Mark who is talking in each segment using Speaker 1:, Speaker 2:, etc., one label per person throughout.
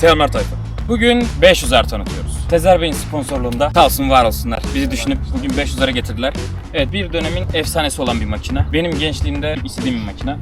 Speaker 1: Selamlar tayfa. Bugün 500'er tanıtıyoruz. Sezer Bey'in sponsorluğunda sağ olsun var olsunlar. Bizi düşünüp bugün 500'lere getirdiler. Evet bir dönemin efsanesi olan bir makine. Benim gençliğimde istediğim bir makine.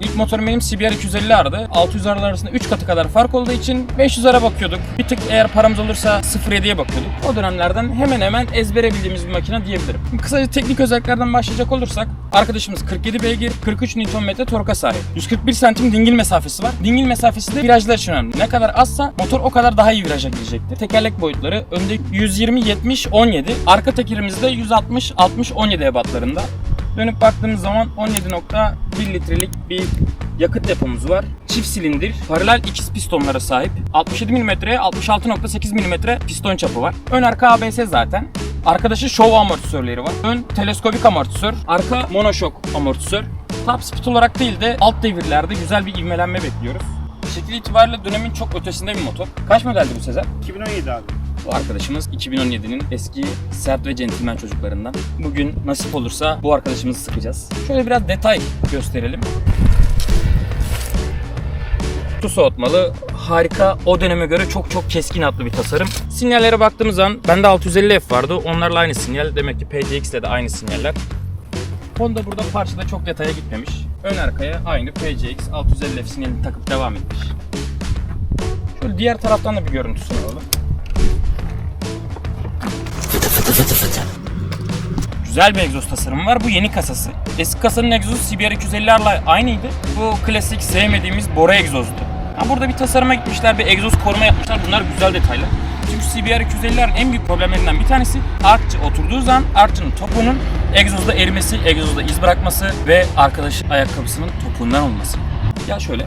Speaker 1: İlk motorum benim CBR 250 ardı. 600 arılar arasında 3 katı kadar fark olduğu için 500'lere bakıyorduk. Bir tık eğer paramız olursa 0.7'ye bakıyorduk. O dönemlerden hemen hemen ezbere bildiğimiz bir makine diyebilirim. Kısaca teknik özelliklerden başlayacak olursak arkadaşımız 47 beygir, 43 Nm torka sahip. 141 santim dingil mesafesi var. Dingil mesafesi de virajlar için önemli. Ne kadar azsa motor o kadar daha iyi viraja girecektir. Tekerlek boyutları önde 120 70 17, arka tekerimizde 160 60 17 ebatlarında. Dönüp baktığımız zaman 17.1 litrelik bir yakıt depomuz var. Çift silindir, paralel ikiz pistonlara sahip. 67 mm, 66.8 mm piston çapı var. Ön arka ABS zaten. Arkadaşı show amortisörleri var. Ön teleskopik amortisör, arka monoşok amortisör. Top speed olarak değil de alt devirlerde güzel bir ivmelenme bekliyoruz. Şekil itibariyle dönemin çok ötesinde bir motor. Kaç modeldi bu Sezer?
Speaker 2: 2017 abi.
Speaker 1: Bu arkadaşımız 2017'nin eski sert ve centilmen çocuklarından. Bugün nasip olursa bu arkadaşımızı sıkacağız. Şöyle biraz detay gösterelim. Su soğutmalı, harika, o döneme göre çok çok keskin hatlı bir tasarım. Sinyallere baktığımız zaman bende 650F vardı, onlarla aynı sinyal. Demek ki PCX'de de aynı sinyaller. Honda burada parçada çok detaya gitmemiş. Ön arkaya aynı PCX 650F sinyalini takıp devam etmiş. Şöyle diğer taraftan da bir görüntüsünü alalım. Güzel bir egzoz tasarımı var. Bu yeni kasası. Eski kasanın egzozu CBR 250'lerle aynıydı. Bu klasik sevmediğimiz Bora egzozdu. Ha, burada bir tasarıma gitmişler, bir egzoz koruma yapmışlar. Bunlar güzel detaylar. Çünkü CBR 250'lerin en büyük problemlerinden bir tanesi artçı oturduğu zaman artçının topuğunun egzozda erimesi, egzozda iz bırakması ve arkadaş ayakkabısının topuğundan olması. Ya şöyle.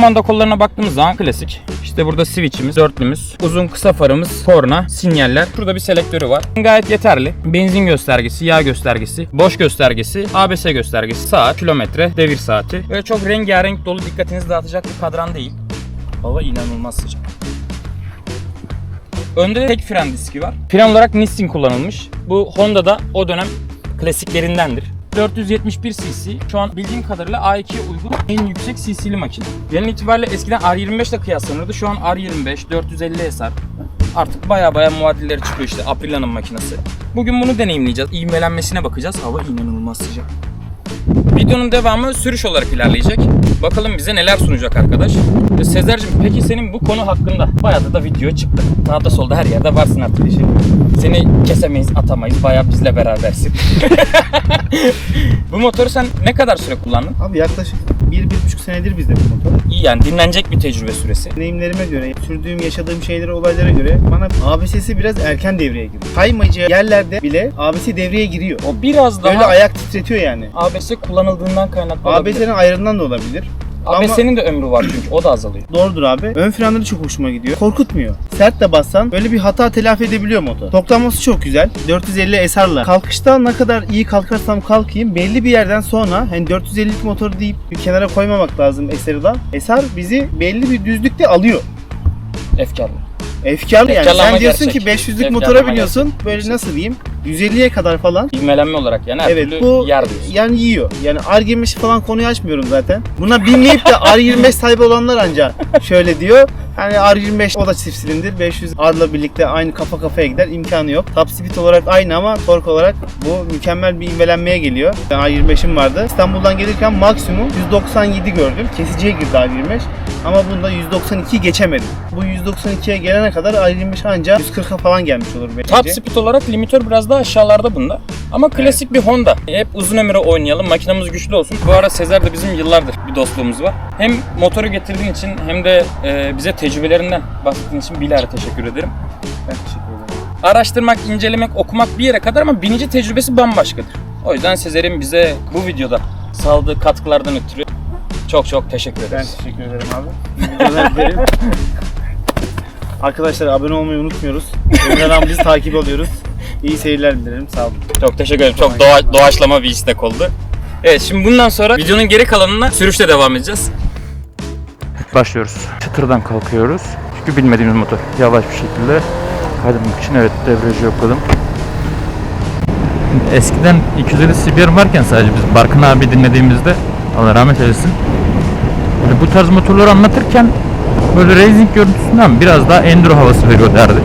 Speaker 1: Kumanda kollarına baktığımız zaman klasik. İşte burada switch'imiz, dörtlümüz, uzun kısa farımız, korna, sinyaller. Şurada bir selektörü var. Gayet yeterli. Benzin göstergesi, yağ göstergesi, boş göstergesi, ABS göstergesi, saat, kilometre, devir saati. Böyle çok rengarenk dolu dikkatinizi dağıtacak bir kadran değil. Hava inanılmaz sıcak. Önde tek fren diski var. Fren olarak Nissin kullanılmış. Bu Honda'da o dönem klasiklerindendir. 471 cc. Şu an bildiğim kadarıyla A2'ye uygun en yüksek cc'li makine. Genel itibariyle eskiden R25 ile kıyaslanırdı. Şu an R25, 450 SR. Artık baya baya muadilleri çıkıyor işte Aprila'nın makinesi. Bugün bunu deneyimleyeceğiz. İvmelenmesine bakacağız. Hava inanılmaz sıcak. Videonun devamı sürüş olarak ilerleyecek. Bakalım bize neler sunacak arkadaş. Sezer'cim peki senin bu konu hakkında bayağı da video çıktı. Sağda solda her yerde varsın artık işin. Seni kesemeyiz, atamayız. Bayağı bizle berabersin. bu motoru sen ne kadar süre kullandın?
Speaker 2: Abi yaklaşık 1-1,5 senedir bizde bu motor.
Speaker 1: İyi yani dinlenecek bir tecrübe süresi.
Speaker 2: Deneyimlerime göre, sürdüğüm, yaşadığım şeylere, olaylara göre bana ABS'si biraz erken devreye giriyor. Kaymayacağı yerlerde bile ABS devreye giriyor.
Speaker 1: O biraz daha
Speaker 2: Böyle ayak titretiyor yani.
Speaker 1: ABS kullanıldığından kaynaklı olabilir.
Speaker 2: ABS'nin ayrından da olabilir. Ama
Speaker 1: ABS'nin de ömrü var çünkü o da azalıyor.
Speaker 2: doğrudur abi. Ön frenleri çok hoşuma gidiyor. Korkutmuyor. Sert de bassan böyle bir hata telafi edebiliyor motor. Toplanması çok güzel. 450 SR'la. Kalkışta ne kadar iyi kalkarsam kalkayım belli bir yerden sonra hani 450'lik motor deyip bir kenara koymamak lazım SR'ı da. SR bizi belli bir düzlükte alıyor.
Speaker 1: Efkarlı.
Speaker 2: Efkarlı yani.
Speaker 1: Efkarlı
Speaker 2: Sen diyorsun
Speaker 1: gerçek.
Speaker 2: ki 500'lük
Speaker 1: Efkarlı
Speaker 2: motora biniyorsun. Böyle nasıl diyeyim? 150'ye kadar falan.
Speaker 1: İvmelenme olarak yani her
Speaker 2: Evet
Speaker 1: türlü
Speaker 2: bu
Speaker 1: yer diyorsun.
Speaker 2: yani yiyor. Yani R25 falan konuyu açmıyorum zaten. Buna binmeyip de R25 sahibi olanlar anca şöyle diyor. Hani R25 o da çift silindir. 500 R'la birlikte aynı kafa kafaya gider. imkanı yok. Top speed olarak aynı ama tork olarak bu mükemmel bir ivmelenmeye geliyor. Ben R25'im vardı. İstanbul'dan gelirken maksimum 197 gördüm. Kesiciye girdi R25. Ama bunda 192 geçemedim. Bu 192'ye gelene kadar R25 anca 140'a falan gelmiş olur bence.
Speaker 1: Top speed olarak limitör biraz daha aşağılarda bunda. Ama klasik bir Honda. Hep uzun ömre oynayalım, makinamız güçlü olsun. Bu ara Sezer de bizim yıllardır bir dostluğumuz var. Hem motoru getirdiğin için hem de e, bize tecrübelerinden bahsettiğin için bilahare teşekkür ederim.
Speaker 2: Ben teşekkür ederim.
Speaker 1: Araştırmak, incelemek, okumak bir yere kadar ama binici tecrübesi bambaşkadır. O yüzden Sezer'in bize bu videoda sağladığı katkılardan ötürü çok çok teşekkür
Speaker 2: Ben
Speaker 1: ederiz.
Speaker 2: teşekkür ederim abi. Videolar derim. Arkadaşlar abone olmayı unutmuyoruz. Önden bizi takip alıyoruz. İyi seyirler dilerim. Sağ olun.
Speaker 1: Çok teşekkür ederim. Çok doğa, doğaçlama bir istek oldu. Evet şimdi bundan sonra videonun geri kalanına sürüşle devam edeceğiz.
Speaker 3: Başlıyoruz. Çıtırdan kalkıyoruz. Çünkü bilmediğimiz motor. Yavaş bir şekilde kaydırmak için evet debriyajı yokladım. Eskiden 250 CBR varken sadece biz Barkın abi dinlediğimizde
Speaker 1: Allah rahmet eylesin. Hani bu tarz motorları anlatırken böyle racing görüntüsünden biraz daha enduro havası veriyor derdi.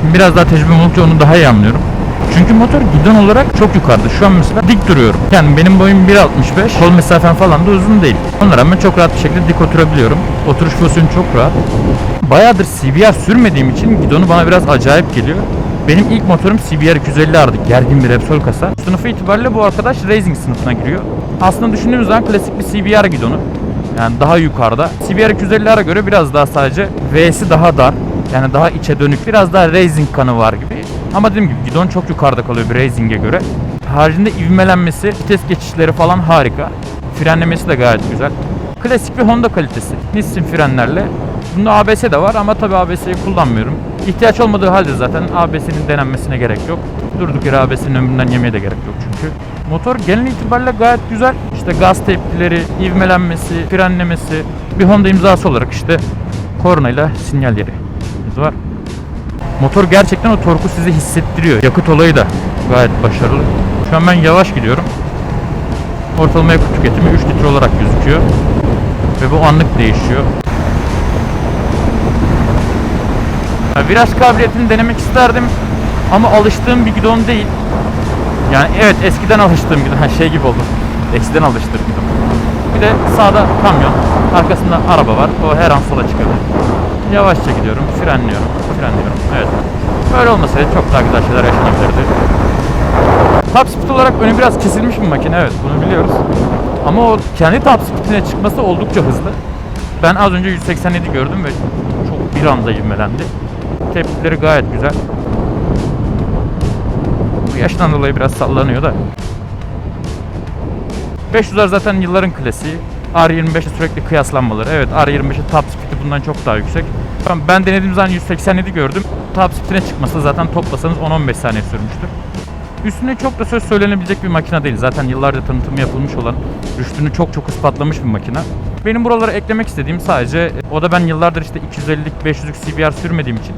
Speaker 1: Şimdi biraz daha tecrübem oldukça onu daha iyi anlıyorum. Çünkü motor gidon olarak çok yukarıda. Şu an mesela dik duruyorum. Yani benim boyum 1.65, kol mesafem falan da uzun değil. Ona rağmen çok rahat bir şekilde dik oturabiliyorum. Oturuş pozisyonu çok rahat. Bayağıdır CBR sürmediğim için gidonu bana biraz acayip geliyor. Benim ilk motorum CBR 250 ardı. Gergin bir Repsol kasa. Sınıfı itibariyle bu arkadaş racing sınıfına giriyor. Aslında düşündüğümüz zaman klasik bir CBR gidonu. Yani daha yukarıda. CBR 250'lere göre biraz daha sadece V'si daha dar. Yani daha içe dönük. Biraz daha racing kanı var gibi. Ama dediğim gibi gidon çok yukarıda kalıyor bir racing'e göre. Haricinde ivmelenmesi, vites geçişleri falan harika. Frenlemesi de gayet güzel. Klasik bir Honda kalitesi. Nissin frenlerle. Bunda ABS de var ama tabii ABS'yi kullanmıyorum. İhtiyaç olmadığı halde zaten ABS'nin denenmesine gerek yok. Durduk yere ABS'nin ömründen yemeye de gerek yok çünkü. Motor genel itibariyle gayet güzel. İşte gaz tepkileri, ivmelenmesi, frenlemesi, bir Honda imzası olarak işte kornayla sinyal yeri var. Motor gerçekten o torku size hissettiriyor. Yakıt olayı da gayet başarılı. Şu an ben yavaş gidiyorum. Ortalama yakıt tüketimi 3 litre olarak gözüküyor. Ve bu anlık değişiyor. Ya viraj kabiliyetini denemek isterdim ama alıştığım bir gidon değil. Yani evet eskiden alıştığım gidon. Şey gibi oldu. Eskiden alıştığım gidon. Bir de sağda kamyon, arkasında araba var. O her an sola çıkabilir. Yavaşça gidiyorum, frenliyorum, frenliyorum. Evet. Böyle olmasaydı çok daha güzel şeyler yaşanabilirdi. Top speed olarak önü biraz kesilmiş bir makine evet bunu biliyoruz. Ama o kendi top speedine çıkması oldukça hızlı. Ben az önce 187 gördüm ve çok bir anda ivmelendi. Tepkileri gayet güzel. Bu yaştan dolayı biraz sallanıyor da. 500'ler zaten yılların klasiği. R25'e sürekli kıyaslanmaları. Evet R25'in top speed'i bundan çok daha yüksek. Ben, ben denediğim zaman 187 gördüm. Top speed'ine çıkması zaten toplasanız 10-15 saniye sürmüştür. Üstüne çok da söz söylenebilecek bir makine değil. Zaten yıllarca tanıtımı yapılmış olan, rüştünü çok çok ispatlamış bir makine. Benim buralara eklemek istediğim sadece, o da ben yıllardır işte 250'lik, 500'lük CBR sürmediğim için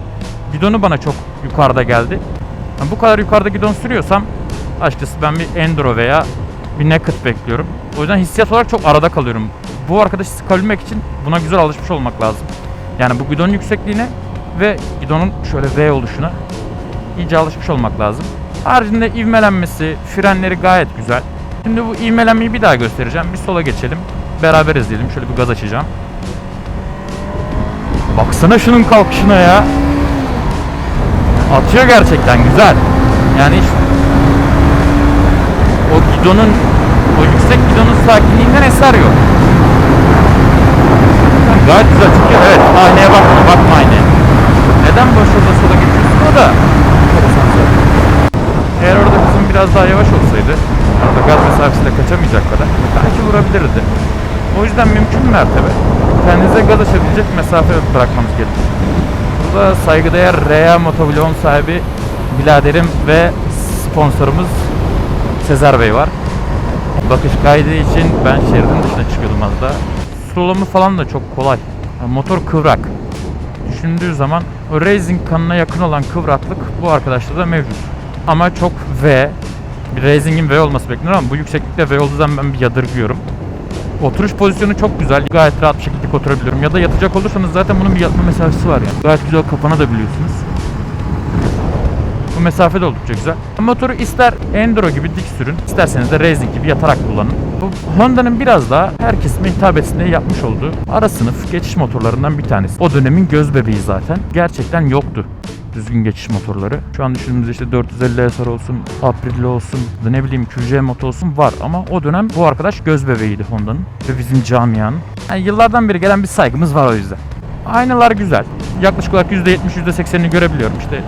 Speaker 1: gidonu bana çok yukarıda geldi. Yani bu kadar yukarıda gidon sürüyorsam açıkçası ben bir Enduro veya bir Naked bekliyorum. O yüzden hissiyat olarak çok arada kalıyorum. Bu arkadaşı sıkabilmek için buna güzel alışmış olmak lazım. Yani bu gidonun yüksekliğine ve gidonun şöyle V oluşuna iyice alışmış olmak lazım. Haricinde ivmelenmesi, frenleri gayet güzel. Şimdi bu ivmelenmeyi bir daha göstereceğim. Bir sola geçelim. Beraber izleyelim. Şöyle bir gaz açacağım. Baksana şunun kalkışına ya. Atıyor gerçekten güzel. Yani hiç o gidonun o yüksek gidonun sakinliğinden eser yok. Yani gayet güzel çünkü evet aynaya bakma bakma aynaya. Neden boş yolda sola geçiyorsun o da. Eğer orada kızım biraz daha yavaş olsaydı orada gaz mesafesiyle kaçamayacak kadar belki vurabilirdi. O yüzden mümkün mertebe kendinize gaz açabilecek mesafe bırakmanız gerekiyor. Burada saygıdeğer Rea Motovlog'un sahibi biraderim ve sponsorumuz Sezer Bey var. Bakış kaydı için ben şeridin dışına çıkıyordum az daha. Slalomu falan da çok kolay. Yani motor kıvrak. Düşündüğü zaman o racing kanına yakın olan kıvraklık bu arkadaşta da mevcut. Ama çok V. Bir racing'in V olması beklenir ama bu yükseklikte V olduğu zaman ben bir yadırgıyorum. Oturuş pozisyonu çok güzel. Gayet rahat bir şekilde oturabiliyorum. Ya da yatacak olursanız zaten bunun bir yatma mesafesi var yani. Gayet güzel kafana da biliyorsunuz. Bu mesafe de oldukça güzel. Motoru ister enduro gibi dik sürün, isterseniz de racing gibi yatarak kullanın. Bu Honda'nın biraz daha her kesime hitap etsin diye yapmış olduğu ara sınıf geçiş motorlarından bir tanesi. O dönemin göz bebeği zaten. Gerçekten yoktu düzgün geçiş motorları. Şu an düşündüğümüzde işte 450 SR olsun, Aprilia olsun, da ne bileyim QC Moto olsun var ama o dönem bu arkadaş göz bebeğiydi Honda'nın ve bizim camianın. Yani yıllardan beri gelen bir saygımız var o yüzden. Aynalar güzel. Yaklaşık olarak %70, %80'ini görebiliyorum işte.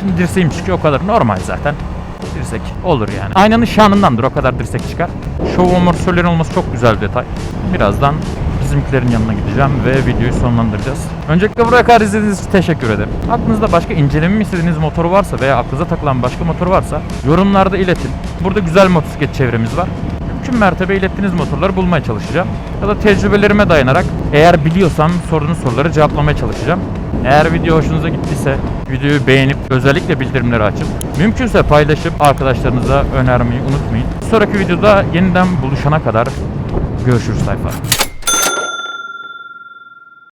Speaker 1: Şimdi dirseğim çıkıyor o kadar normal zaten. Dirsek olur yani. Aynanın şanındandır o kadar dirsek çıkar. Show amortisörlerin olması çok güzel bir detay. Birazdan bizimkilerin yanına gideceğim ve videoyu sonlandıracağız. Öncelikle buraya kadar izlediğiniz için teşekkür ederim. Aklınızda başka incelememi istediğiniz motor varsa veya aklınıza takılan başka motor varsa yorumlarda iletin. Burada güzel motosiklet çevremiz var. Mümkün mertebe ilettiğiniz motorları bulmaya çalışacağım. Ya da tecrübelerime dayanarak eğer biliyorsam sorduğunuz soruları cevaplamaya çalışacağım. Eğer video hoşunuza gittiyse videoyu beğenip özellikle bildirimleri açıp mümkünse paylaşıp arkadaşlarınıza önermeyi unutmayın. Sonraki videoda yeniden buluşana kadar Görüşürüz tayfa.